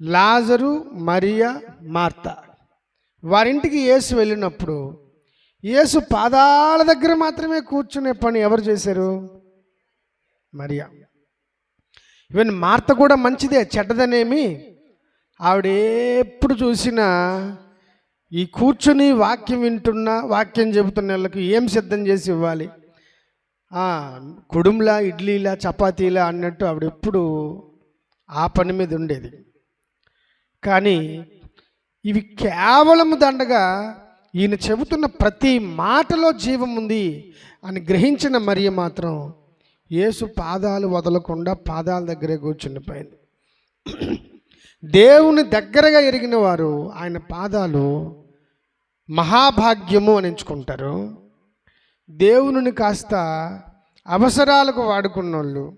లాజరు Mariya Martha. వారింటికి యేసు వెళ్ళినప్పుడు యేసు పాదాల దగ్గర మాత్రమే కూర్చునే పని ఎవరు చేశారు? మరియా. ఈవెన్ మార్త కూడా మంచిదే చెడ్డదనేమి ఆవిడ ఎప్పుడు చూసినా ఈ కూర్చుని వాక్యం వింటున్నా వాక్యం చెబుతున్న వాళ్ళకి ఏం సిద్ధం చేసి ఇవ్వాలి? కుడుంలా ఇడ్లీలా చపాతీలా అన్నట్టు ఆవిడ ఎప్పుడు ఆ పని మీద ఉండేది. కానీ ఇవి కేవలం దండగా ఈయన చెబుతున్న ప్రతి మాటలో జీవం ఉంది అని గ్రహించిన మరియ మాత్రం యేసు పాదాలు వదలకుండా పాదాల దగ్గరే కూర్చుండిపోయింది దేవుని దగ్గరగా ఎరిగిన వారు ఆయన పాదాలు మహాభాగ్యము అని ఎంచుకుంటారు. దేవుని కాస్త అవసరాలకు వాడుకున్న వాళ్ళు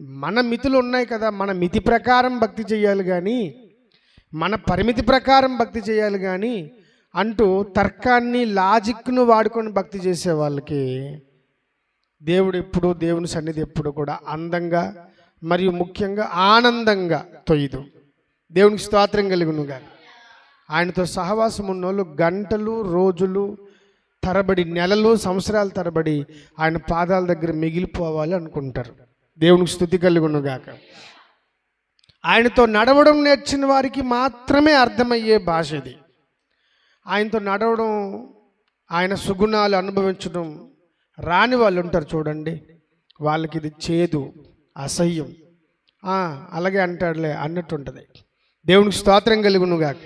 మన మితులు ఉన్నాయి కదా మన మితి ప్రకారం భక్తి చేయాలి కానీ మన పరిమితి ప్రకారం భక్తి చేయాలి కానీ అంటూ తర్కాన్ని లాజిక్ను వాడుకొని భక్తి చేసే వాళ్ళకి దేవుడు ఎప్పుడు దేవుని సన్నిధి ఎప్పుడు కూడా అందంగా మరియు ముఖ్యంగా ఆనందంగా తొయ్యదు. దేవునికి స్తోత్రం కానీ ఆయనతో సహవాసం ఉన్నోళ్ళు గంటలు రోజులు తరబడి నెలలు సంవత్సరాల తరబడి ఆయన పాదాల దగ్గర మిగిలిపోవాలి అనుకుంటారు. దేవునికి స్థుతి కలుగునుగాక ఆయనతో నడవడం నేర్చిన వారికి మాత్రమే అర్థమయ్యే భాష ఇది. ఆయనతో నడవడం ఆయన సుగుణాలు అనుభవించడం రాని వాళ్ళు ఉంటారు చూడండి. వాళ్ళకి ఇది చేదు అసహ్యం. అలాగే అంటాడులే అన్నట్టు ఉంటుంది. దేవునికి స్తోత్రం కలుగునుగాక.